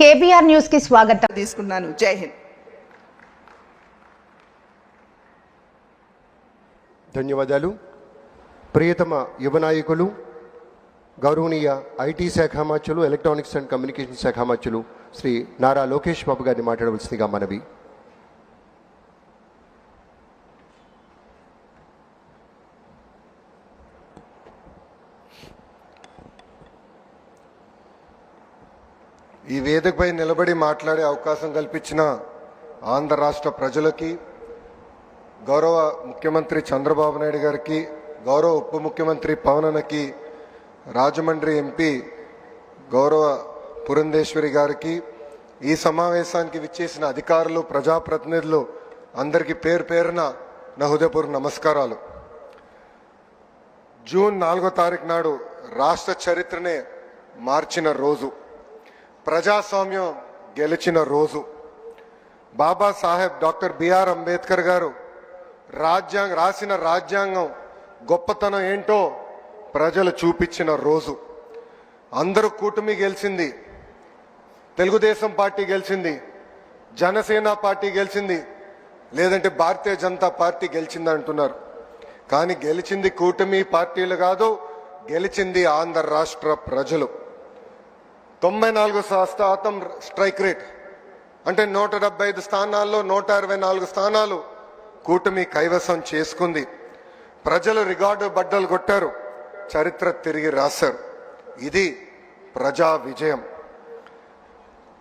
KBR న్యూస్కి స్వాగతం. తీసుకున్నాను. జై హింద్. ధన్యవాదాలు. ప్రియతమ యువ నాయకులు గౌరవనీయ ఐటీ శాఖ మార్చులు ఎలక్ట్రానిక్స్ అండ్ కమ్యూనికేషన్ శాఖ మార్చులు శ్రీ నారా లోకేష్ బాబు గారిని మాట్లాడవలసిందిగా మనవి. ఈ వేదికపై నిలబడి మాట్లాడే అవకాశం కల్పించిన ఆంధ్ర రాష్ట్ర ప్రజలకి గౌరవ ముఖ్యమంత్రి చంద్రబాబు నాయుడు గారికి గౌరవ ఉప ముఖ్యమంత్రి పవనకి రాజమండ్రి ఎంపీ గౌరవ పురంధేశ్వరి గారికి ఈ సమావేశానికి విచ్చేసిన అధికారులు ప్రజాప్రతినిధులు అందరికీ పేరు పేరున నా హృదయపూర్వక నమస్కారాలు. జూన్ నాలుగో తారీఖు నాడు రాష్ట్ర చరిత్రనే మార్చిన రోజు. ప్రజాస్వామ్యం గెలిచిన రోజు. బాబాసాహెబ్ డాక్టర్ బిఆర్ అంబేద్కర్ గారు రాజ్యాంగ రాసిన రాజ్యాంగం గొప్పతనం ఏంటో ప్రజలు చూపించిన రోజు. అందరూ కూటమి గెలిచింది. తెలుగుదేశం పార్టీ గెలిచింది. జనసేన పార్టీ గెలిచింది. లేదంటే భారతీయ జనతా పార్టీ గెలిచింది అంటున్నారు. కానీ గెలిచింది కూటమి పార్టీలు కాదు గెలిచింది ఆంధ్ర రాష్ట్ర ప్రజలు. తొంభై నాలుగు శాతం స్ట్రైక్ రేట్. అంటే నూట డెబ్బై ఐదు స్థానాల్లో నూట అరవై నాలుగు స్థానాలు కూటమి కైవసం చేసుకుంది. ప్రజలు రికార్డు బడ్డలు కొట్టారు. చరిత్ర తిరిగి రాశారు. ఇది ప్రజా విజయం.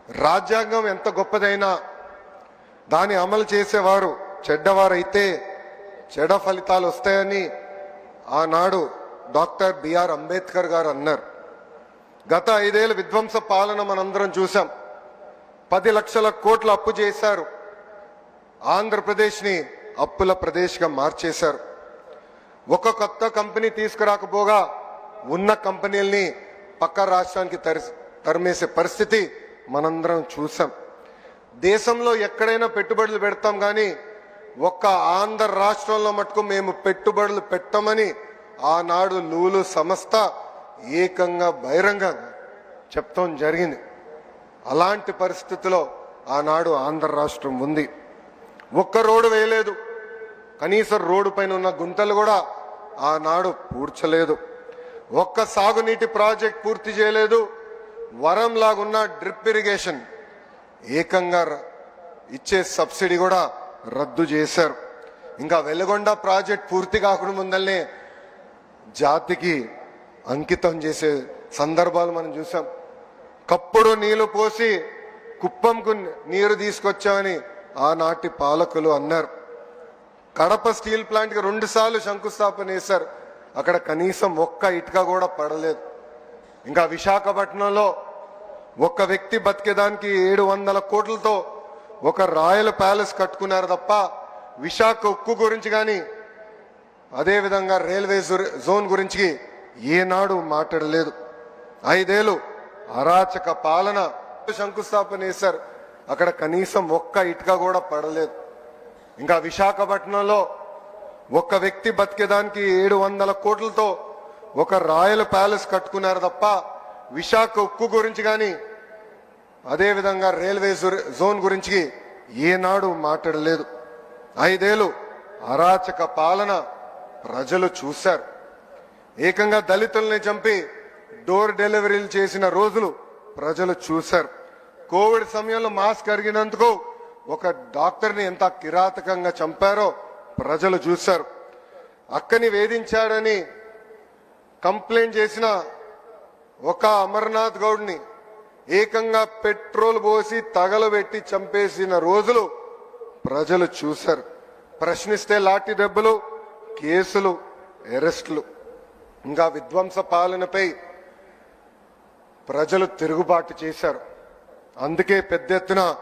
రాజ్యాంగం ఎంత గొప్పదైనా దాన్ని అమలు చేసేవారు చెడ్డవారైతే చెడ ఫలితాలు వస్తాయని ఆనాడు డాక్టర్ బిఆర్ అంబేద్కర్ గారు అన్నారు. గత ఐదేళ్ళ విధ్వంస పాలన మనందరం చూసాం పది లక్షల కోట్లు అప్పు చేశారు. ఆంధ్రప్రదేశ్ని అప్పుల ప్రదేశ్గా మార్చేశారు. ఒక కొత్త కంపెనీ తీసుకురాకపోగా ఉన్న కంపెనీల్ని పక్క రాష్ట్రానికి తరి తరిమేసే పరిస్థితి మనందరం చూసాం దేశంలో ఎక్కడైనా పెట్టుబడులు పెడతాం కానీ ఒక్క ఆంధ్ర రాష్ట్రంలో మటుకు మేము పెట్టుబడులు పెట్టమని ఆనాడు లూలు సంస్థ ఏకంగా బహిరంగంగా చెప్తాం జరిగింది. అలాంటి పరిస్థితిలో ఆనాడు ఆంధ్ర రాష్ట్రం ఉంది. ఒక్క రోడ్డు వేయలేదు. కనీసం రోడ్డు పైన ఉన్న గుంతలు కూడా ఆనాడు పూడ్చలేదు. ఒక్క సాగునీటి ప్రాజెక్ట్ పూర్తి చేయలేదు. వరం లాగున్న డ్రిప్ ఇరిగేషన్ ఏకంగా ఇచ్చే సబ్సిడీ కూడా రద్దు చేశారు. ఇంకా వెలుగొండ ప్రాజెక్ట్ పూర్తి కాకుండా ముందల్నే జాతికి అంకితం చేసే సందర్భాలు మనం చూసాం. కప్పుడు నీళ్ళు పోసి కుప్పంకు నీరు తీసుకొచ్చామని ఆనాటి పాలకులు అన్నారు. కడప స్టీల్ ప్లాంట్కి రెండుసార్లు శంకుస్థాపన చేశారు. అక్కడ కనీసం ఒక్క ఇటుక కూడా పడలేదు. ఇంకా విశాఖపట్నంలో ఒక వ్యక్తి బతికేదానికి ఏడు వందల కోట్లతో ఒక రాయల్ ప్యాలెస్ కట్టుకున్నారు తప్ప విశాఖ ఉక్కు గురించి కానీ అదేవిధంగా రైల్వే జోన్ గురించి ఏనాడు మాట్లాడలేదు. ఐదేళ్ళు అరాచక పాలన శంకుస్థాపన చేశారు. అక్కడ కనీసం ఒక్క ఇటుక కూడా పడలేదు. ఇంకా విశాఖపట్నంలో ఒక్క వ్యక్తి బతికేదానికి ఏడు వందల కోట్లతో ఒక రాయల్ ప్యాలెస్ కట్టుకున్నారు తప్ప విశాఖ ఉక్కు గురించి కానీ అదేవిధంగా రైల్వే జోన్ గురించి ఏనాడు మాట్లాడలేదు. ఐదేళ్ళు అరాచక పాలన ప్రజలు చూశారు. ఏకంగా దళితుల్ని చంపి డోర్ డెలివరీలు చేసిన రోజులు ప్రజలు చూశారు. కోవిడ్ సమయంలో మాస్క్ అరిగినందుకు ఒక డాక్టర్ని ఎంత కిరాతకంగా చంపారో ప్రజలు చూశారు. అక్కని వేధించాడని కంప్లైంట్ చేసిన ఒక అమర్నాథ్ గౌడ్ని ఏకంగా పెట్రోల్ పోసి తగలబెట్టి చంపేసిన రోజులు ప్రజలు చూశారు. ప్రశ్నిస్తే లాఠీ దెబ్బలు కేసులు అరెస్టులు. ఇంకా విధ్వంస పాలనపై ప్రజలు తిరుగుబాటు చేశారు. అందుకే పెద్ద ఎత్తున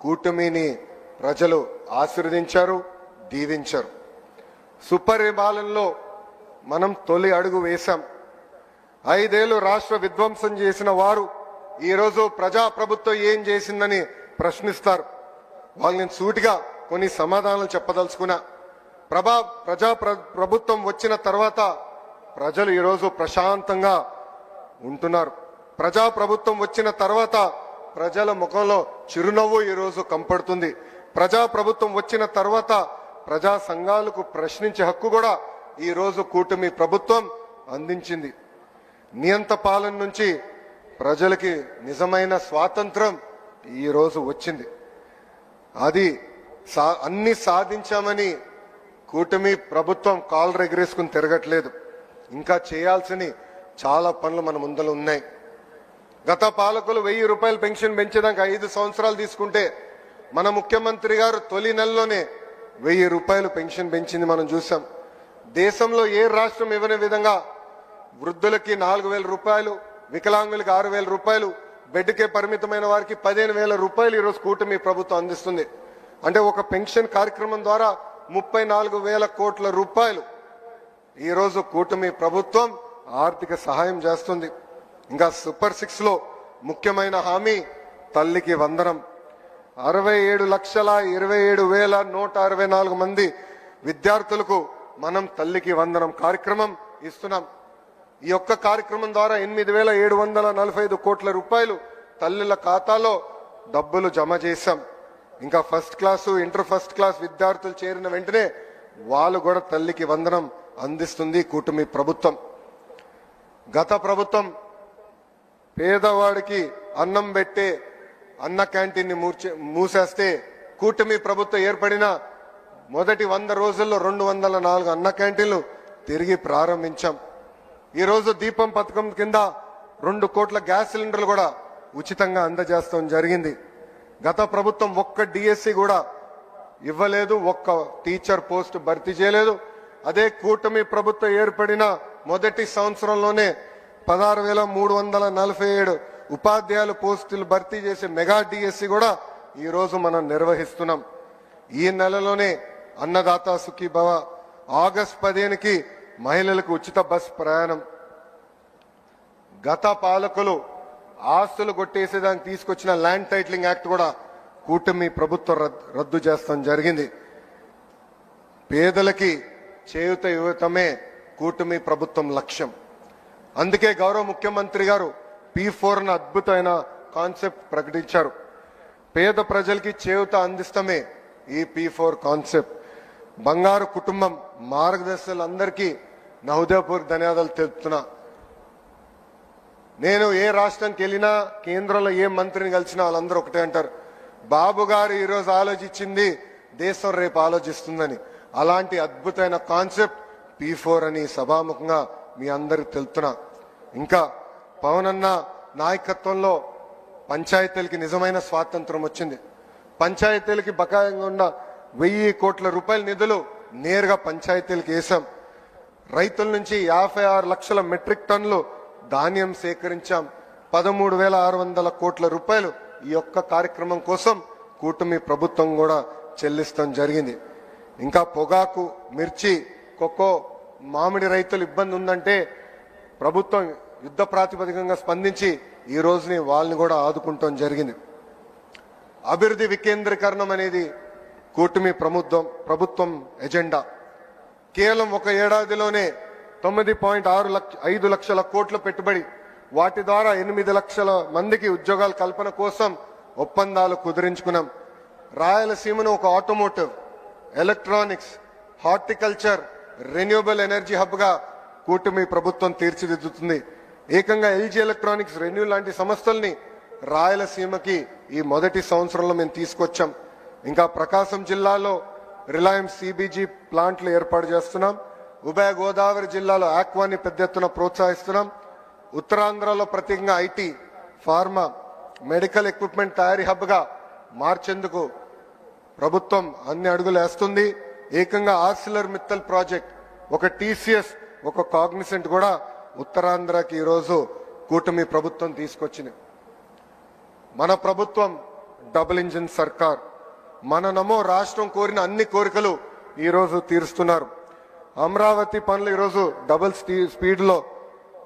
కూటమిని ప్రజలు ఆశీర్వదించారు దీవించారు. సుపరిపాలనలో మనం తొలి అడుగు వేశాం. ఐదేళ్ళు రాష్ట్ర విధ్వంసం చేసిన వారు ఈరోజు ప్రజా ప్రభుత్వం ఏం చేసిందని ప్రశ్నిస్తారు. వాళ్ళు నేను సూటిగా కొన్ని సమాధానాలు చెప్పదలుచుకున్నా. ప్రభా ప్రజా ప్ర- ప్రభుత్వం వచ్చిన తర్వాత ప్రజలు ఈరోజు ప్రశాంతంగా ఉంటున్నారు. ప్రజా ప్రభుత్వం వచ్చిన తర్వాత ప్రజల ముఖంలో చిరునవ్వు ఈరోజు కంపడుతుంది. ప్రజా ప్రభుత్వం వచ్చిన తర్వాత ప్రజా సంఘాలకు ప్రశ్నించే హక్కు కూడా ఈరోజు కూటమి ప్రభుత్వం అందించింది. నియంత పాలన నుంచి ప్రజలకి నిజమైన స్వాతంత్రం ఈ రోజు వచ్చింది. అది సా అన్ని సాధించామని కూటమి ప్రభుత్వం కాలు రెగరేసుకుని తిరగట్లేదు. ఇంకా చేయాల్సిన చాలా పనులు మన ముందర ఉన్నాయి. గత పాలకులు వెయ్యి రూపాయలు పెన్షన్ పెంచడానికి ఐదు సంవత్సరాలు తీసుకుంటే మన ముఖ్యమంత్రి గారు తొలి నెలలోనే వెయ్యి రూపాయలు పెన్షన్ పెంచింది మనం చూసాం. దేశంలో ఏ రాష్ట్రం ఇవ్వని విధంగా వృద్ధులకి నాలుగు వేల రూపాయలు వికలాంగులకి ఆరు వేల రూపాయలు బెడ్కే పరిమితమైన వారికి పదిహేను వేల రూపాయలు ఈరోజు కూటమి ప్రభుత్వం అందిస్తుంది. అంటే ఒక పెన్షన్ కార్యక్రమం ద్వారా ముప్పై నాలుగు వేల కోట్ల రూపాయలు ఈరోజు కూటమి ప్రభుత్వం ఆర్థిక సహాయం చేస్తుంది. ఇంకా సూపర్ సిక్స్లో ముఖ్యమైన హామీ తల్లికి వందనం. అరవై ఏడు లక్షల ఇరవై ఏడు వేల నూట అరవై నాలుగు మంది విద్యార్థులకు మనం తల్లికి వందనం కార్యక్రమం ఇస్తున్నాం. ఈ యొక్క కార్యక్రమం ద్వారా ఎనిమిది వేల ఏడు వందల నలభై ఐదు కోట్ల రూపాయలు తల్లుల ఖాతాలో డబ్బులు జమ చేశాం. ఇంకా first class inter first class విద్యార్థులు చేరిన వెంటనే వాళ్ళు కూడా తల్లికి వందనం అందిస్తుంది కూటమి ప్రభుత్వం. గత ప్రభుత్వం పేదవాడికి అన్నం పెట్టే అన్న క్యాంటీన్ని మూర్చే మూసేస్తే కూటమి ప్రభుత్వం ఏర్పడిన మొదటి వంద రోజుల్లో రెండు వందల నాలుగు అన్న క్యాంటీన్లు తిరిగి ప్రారంభించాం. ఈరోజు దీపం పథకం కింద రెండు కోట్ల గ్యాస్ సిలిండర్లు కూడా ఉచితంగా అందజేస్తాం జరిగింది. గత ప్రభుత్వం ఒక్క డిఎస్సి కూడా ఇవ్వలేదు ఒక్క టీచర్ పోస్ట్ భర్తీ చేయలేదు. అదే కూటమి ప్రభుత్వం ఏర్పడిన మొదటి సంవత్సరంలోనే పదహారు వేల మూడు వందల నలభై ఏడు ఉపాధ్యాయుల పోస్టులు భర్తీ చేసే మెగా డిఎస్సి కూడా ఈరోజు మనం నిర్వహిస్తున్నాం. ఈ నెలలోనే అన్నదాత సుఖీ భవ ఆగస్ట్ పదిహేనుకి మహిళలకు ఉచిత బస్ ప్రయాణం. గత పాలకులు ఆస్తులు కొట్టేసేదానికి తీసుకొచ్చిన ల్యాండ్ టైటిలింగ్ యాక్ట్ కూడా కూటమి ప్రభుత్వం రద్దు చేస్తాం జరిగింది. పేదలకి చేయుత యువతమే కూటమి ప్రభుత్వం లక్ష్యం. అందుకే గౌరవ ముఖ్యమంత్రి గారు పీ ఫోర్ అద్భుతమైన కాన్సెప్ట్ ప్రకటించారు. పేద ప్రజలకి చేయుత అందిస్తమే ఈ పీ ఫోర్ కాన్సెప్ట్. బంగారు కుటుంబం మార్గదర్శకులందరికీ నా హృదయపూర్వక ధన్యవాదాలు తెలుపుతున్నా. నేను ఏ రాష్ట్రానికి వెళ్ళినా కేంద్రంలో ఏ మంత్రిని కలిసినా వాళ్ళందరూ ఒకటే అంటారు. బాబు గారు ఈరోజు ఆలోచించింది దేశం రేపు ఆలోచిస్తుందని. అలాంటి అద్భుతమైన కాన్సెప్ట్ పి ఫోర్ అని సభాముఖంగా మీ అందరికి తెలుతున్నా ఇంకా పవన్ అన్న నాయకత్వంలో పంచాయతీలకి నిజమైన స్వాతంత్రం వచ్చింది. పంచాయతీలకి బకాయంగా ఉన్న వెయ్యి కోట్ల రూపాయల నిధులు నేరుగా పంచాయతీలకు వేశాం. రైతుల నుంచి యాభై ఆరు లక్షల మెట్రిక్ టన్నులు ధాన్యం సేకరించాం. పదమూడు వేల ఆరు వందల కోట్ల రూపాయలు ఈ యొక్క కార్యక్రమం కోసం కూటమి ప్రభుత్వం కూడా చెల్లిస్తాం జరిగింది. ఇంకా పొగాకు మిర్చి కొక్కో మామిడి రైతులు ఇబ్బంది ఉందంటే ప్రభుత్వం యుద్ధ ప్రాతిపదికంగా స్పందించి ఈ రోజుని వాళ్ళని కూడా ఆదుకుంటాం జరిగింది. అభివృద్ధి వికేంద్రీకరణం అనేది కూటమి ప్రభుత్వం ప్రభుత్వం ఎజెండా. కేవలం ఒక ఏడాదిలోనే తొమ్మిది పాయింట్ ఆరు లక్ష ఐదు లక్షల కోట్ల పెట్టుబడి వాటి ద్వారా ఎనిమిది లక్షల మందికి ఉద్యోగాల కల్పన కోసం ఒప్పందాలు కుదిరించుకున్నాం. రాయలసీమను ఒక automotive electronics horticulture renewable energy హబ్గా కూటమి ప్రభుత్వం తీర్చిదిద్దుతుంది. ఏకంగా ఎల్జీ ఎలక్ట్రానిక్స్ రెన్యూ లాంటి సంస్థల్ని రాయలసీమకి ఈ మొదటి సంవత్సరంలో మేము తీసుకొచ్చాం. ఇంకా ప్రకాశం జిల్లాలో రిలయన్స్ సిబిజీ ప్లాంట్లు ఏర్పాటు చేస్తున్నాం. ఉభయ గోదావరి జిల్లాలో ఆక్వాని పెద్ద ఎత్తున ప్రోత్సహిస్తున్నాం. ఉత్తరాంధ్రలో ప్రత్యేకంగా ఐటీ ఫార్మా మెడికల్ ఎక్విప్మెంట్ తయారీ హబ్గా మార్చేందుకు ప్రభుత్వం అన్ని అడుగులు వేస్తుంది. ఏకంగా ఆర్సిలర్ మిత్తల్ ప్రాజెక్ట్ ఒక టీసీఎస్ ఒక కాగ్నిసెంట్ కూడా ఉత్తరాంధ్రకి ఈరోజు కూటమి ప్రభుత్వం తీసుకొచ్చింది. మన ప్రభుత్వం డబుల్ ఇంజిన్ సర్కార్. మన నమో రాష్ట్రం కోరిన అన్ని కోరికలు ఈరోజు తీరుస్తున్నారు. అమరావతి పనులు ఈరోజు డబుల్ స్పీడ్ స్పీడ్లో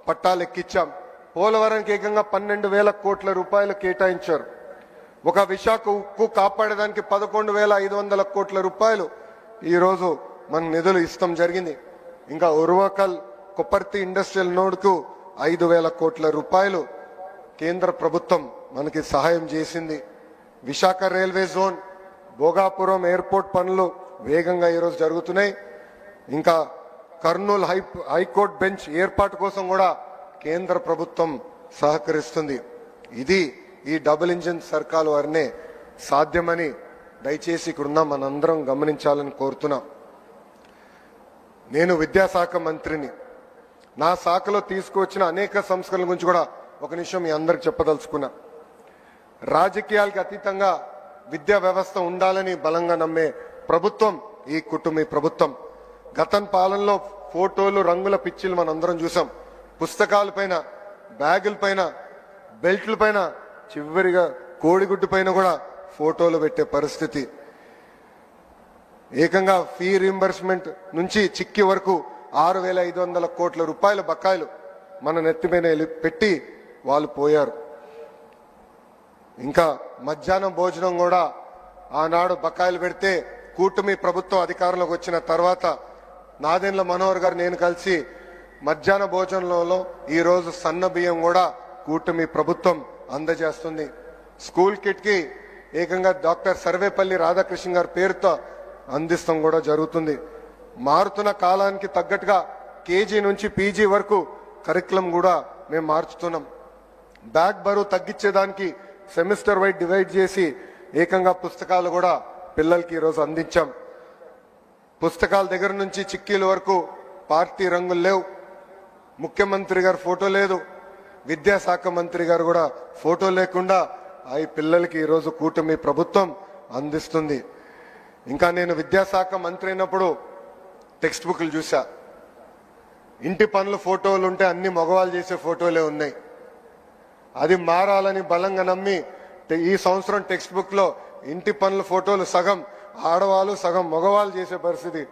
పట్టాలు ఎక్కించాం పోలవరంకి ఏకంగా పన్నెండు వేల కోట్ల రూపాయలు కేటాయించారు. ఒక విశాఖ ఉక్కు కాపాడడానికి పదకొండు వేల ఐదు వందల కోట్ల రూపాయలు ఈరోజు మన నిధులు ఇష్టం జరిగింది. ఇంకా ఉర్వకల్ కొప్పర్తి ఇండస్ట్రియల్ నోడ్కు ఐదు వేల కోట్ల రూపాయలు కేంద్ర ప్రభుత్వం మనకి సహాయం చేసింది. Visakha railway zone Bhogapuram airport పనులు వేగంగా ఈరోజు జరుగుతున్నాయి. ఇంకా కర్నూలు హై హైకోర్టు బెంచ్ ఏర్పాటు కోసం కూడా కేంద్ర ప్రభుత్వం సహకరిస్తుంది. ఇది ఈ డబుల్ ఇంజిన్ సర్కార్ వారినే సాధ్యమని దయచేసి ఇక్కడున్న మనందరం గమనించాలని కోరుతున్నా. నేను విద్యాశాఖ మంత్రిని. నా శాఖలో తీసుకువచ్చిన అనేక సంస్కరణల గురించి కూడా ఒక నిమిషం మీ అందరికి చెప్పదలుచుకున్నా. రాజకీయాలకు అతీతంగా విద్యా వ్యవస్థ ఉండాలని బలంగా నమ్మే ప్రభుత్వం ఈ కుటుంబీ ప్రభుత్వం. గతం పాలనలో ఫోటోలు రంగుల పిచ్చిలు మనందరం చూసాం. పుస్తకాలపైన బ్యాగుల పైన బెల్ట్ల పైన చివరిగా కోడిగుడ్డు పైన కూడా ఫోటోలు పెట్టే పరిస్థితి. ఏకంగా ఫీ రీంబర్స్మెంట్ నుంచి చిక్కి వరకు ఆరు వేల ఐదు వందల కోట్ల రూపాయల బకాయిలు మన నెత్తి మీద పెట్టి వాళ్ళు పోయారు. ఇంకా మధ్యాహ్నం భోజనం కూడా ఆనాడు బకాయిలు పెడితే కూటమి ప్రభుత్వం అధికారంలోకి వచ్చిన తర్వాత నాదెండ్ల మనోహర్ గారు నేను కలిసి మధ్యాహ్న భోజనంలో ఈరోజు సన్న బియ్యం కూడా కూటమి ప్రభుత్వం అందజేస్తుంది. స్కూల్ కిట్కి ఏకంగా డాక్టర్ సర్వేపల్లి రాధాకృష్ణ గారి పేరుతో అందిస్తాం కూడా జరుగుతుంది. మారుతున్న కాలానికి తగ్గట్టుగా కేజీ నుంచి పీజీ వరకు కరికులం కూడా మేము మార్చుతున్నాం. బ్యాగ్ బరువు తగ్గించేదానికి సెమిస్టర్ వైడ్ డివైడ్ చేసి ఏకంగా పుస్తకాలు కూడా పిల్లలకి ఈరోజు అందించాం. పుస్తకాల దగ్గర నుంచి చిక్కీల వరకు పార్టీ రంగులు లేవు. ముఖ్యమంత్రి గారి ఫోటో లేదు. విద్యాశాఖ మంత్రి గారు కూడా ఫోటో లేకుండా ఈ పిల్లలకి ఈరోజు కూటమి ప్రభుత్వం అందిస్తుంది. ఇంకా నేను విద్యాశాఖ మంత్రి అయినప్పుడు టెక్స్ట్ బుక్లు చూసా ఇంటి పనుల ఫోటోలు ఉంటే అన్ని మగవాళ్ళు చేసే ఫోటోలే ఉన్నాయి. అది మారాలని బలంగా నమ్మి ఈ సంవత్సరం టెక్స్ట్ బుక్లో ఇంటి పనుల ఫోటోలు సగం ఆడవాళ్ళు సగం మగవాళ్ళు చేసే పరిస్థితి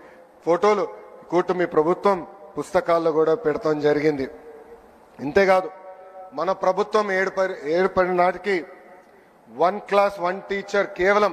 ఫోటోలు కూటమి ప్రభుత్వం పుస్తకాల్లో కూడా పెడతాం జరిగింది. ఇంతేకాదు మన ప్రభుత్వం ఏడుపడి ఏడుపడి నాటికి వన్ క్లాస్ వన్ టీచర్ కేవలం